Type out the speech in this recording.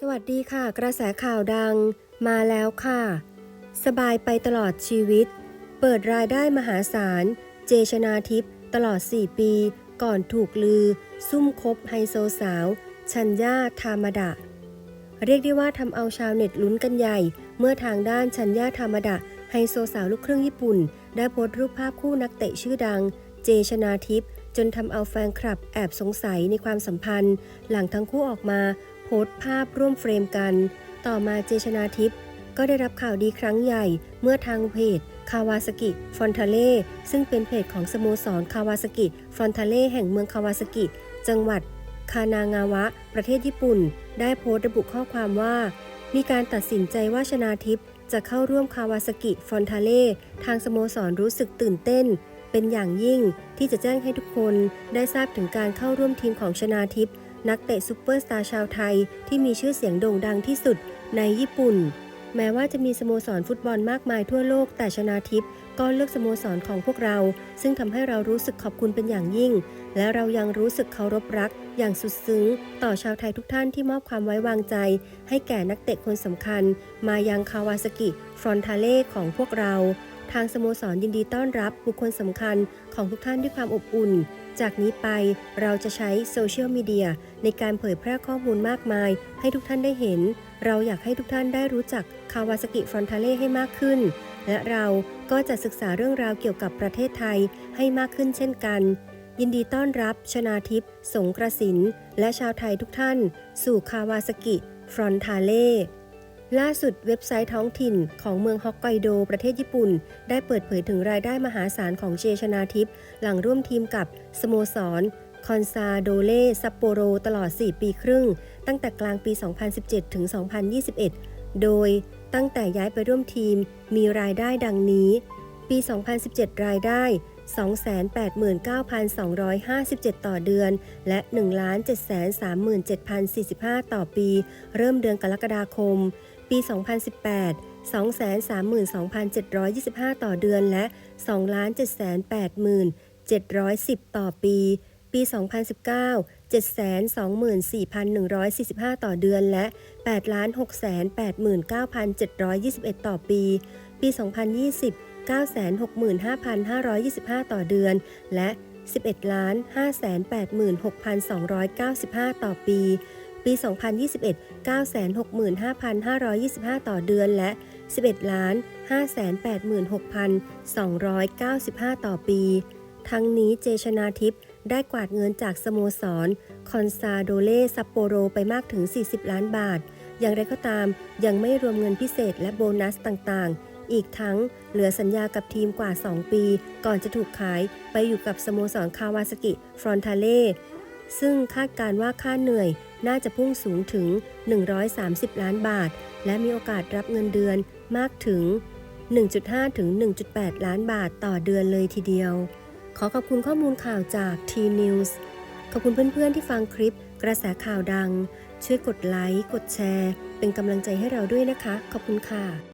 สวัสดีค่ะ กระแสข่าวดังมาแล้วค่ะ สบายไปตลอดชีวิต เปิดรายได้มหาศาล เจชนาทิพย์ตลอด 4 ปี ก่อนถูกลือ ซุ่มคบไฮโซสาว ชัญญาธามดะ เรียกได้ว่าทำเอาชาวเน็ตลุ้นกันใหญ่ เมื่อทางด้านชัญญาธามดะ ไฮโซสาวลูกครึ่งญี่ปุ่น ได้โพสต์รูปภาพคู่นักเตะชื่อดัง เจชนาทิพย์จนทำเอาแฟนคลับแอบสงสัยในความสัมพันธ์ หลังทั้งคู่ออกมา โพสต์ภาพร่วมเฟรมกัน ต่อมาเจชนาทิพย์ก็ได้รับข่าวดีครั้งใหญ่เมื่อทางเพจคาวาสกิฟอนทาเล่ซึ่งเป็นเพจของสโมสรคาวาสกิฟอนทาเล่แห่งเมืองคาวาสกิจังหวัดคานางาวะ ประเทศญี่ปุ่น ได้โพสต์ระบุข้อความว่า มีการตัดสินใจว่าชนาทิพย์จะเข้าร่วมคาวาสกิฟอนทาเล่ทางสโมสรรู้สึกตื่นเต้น เป็นอย่างยิ่งที่จะแจ้งให้ทุกคนได้ทราบถึงการเข้าร่วมทีมของชนาทิพย์ นักเตะซูเปอร์สตาร์ชาวไทยที่มีชื่อเสียงโด่งดังที่สุดในญี่ปุ่น แม้ว่าจะมีสโมสรฟุตบอลมากมายทั่วโลกแต่ชนาทิพย์ก็เลือกสโมสรของพวกเรา ซึ่งทำให้เรารู้สึกขอบคุณเป็นอย่างยิ่ง และเรายังรู้สึกเคารพรัก อย่างสุดซึ้ง ต่อชาวไทยทุกท่านที่มอบความไว้วางใจ ให้แก่นักเตะคนสำคัญ มายังคาวาสกิฟรอนทาเล่ของพวกเรา ทางสโมสรยินดีต้อนรับบุคคลสำคัญของทุกท่านด้วยความอบอุ่น จากนี้ไปเราจะใช้โซเชียลมีเดียในการเผยแพร่ข้อมูลมากมาย ให้ทุกท่านได้เห็น เราอยากให้ทุกท่านได้รู้จักคาวาสกิฟรอนทาเล่ให้มากขึ้น และเราก็จะศึกษาเรื่องราวเกี่ยวกับประเทศไทยให้มากขึ้นเช่นกัน ยินดีต้อนรับชนาทิพย์สงกระสิน และชาวไทยทุกท่าน สู่คาวาสกิฟรอนทาเล่ ล่าสุดเว็บไซต์ท้องถิ่นของเมืองฮอกไกโด ประเทศญี่ปุ่น ได้เปิดเผยถึงรายได้มหาศาลของเจชนาทิพย์หลังร่วมทีมกับสโมสร คอนซาโดเล่ซัปโปโร ตลอด 4 ปีครึ่ง ตั้งแต่กลางปี 2017 ถึง 2021 โดยตั้งแต่ย้ายไปร่วมทีมมีรายได้ดังนี้ ปี 2017 รายได้ 289,257 ต่อเดือน และ 1,737,045 ต่อปี เริ่มเดือนกรกฎาคม ปี 2018 232,725 ต่อเดือนและ 2,780,710 ต่อปี ปี 2019 724,145 ต่อเดือนและ 8,689,721 ต่อปี ปี 2020 965,525 ต่อเดือน และ 11,586,295 ต่อปี ปี 2021 965,525 ต่อเดือนและ 11,586,295 ต่อปี ทั้งนี้เจชนาทิพย์ได้กวาดเงินจากสโมสร คอนซาโดเล่ซัปโปโรไปมากถึง 40 ล้านบาท อย่างไรก็ตามยังไม่รวมเงินพิเศษและโบนัสต่างๆ อีกทั้งเหลือสัญญากับทีมกว่า 2 ปี ก่อนจะถูกขายไปอยู่กับสโมสรคาวาสกิ ฟรอนทาเล่ซึ่งคาดการว่าค่าเหนื่อย น่าจะพุ่งสูงถึง 130 ล้านบาท และมีโอกาสรับเงินเดือนมากถึง 1.5 ถึง 1.8 ล้านบาทต่อเดือนเลยทีเดียว ขอขอบคุณข้อมูลข่าวจาก T-News ขอบคุณเพื่อนๆที่ฟังคลิปกระแสข่าวดัง ช่วยกดไลค์ กดแชร์ เป็นกำลังใจให้เราด้วยนะคะ ขอบคุณค่ะ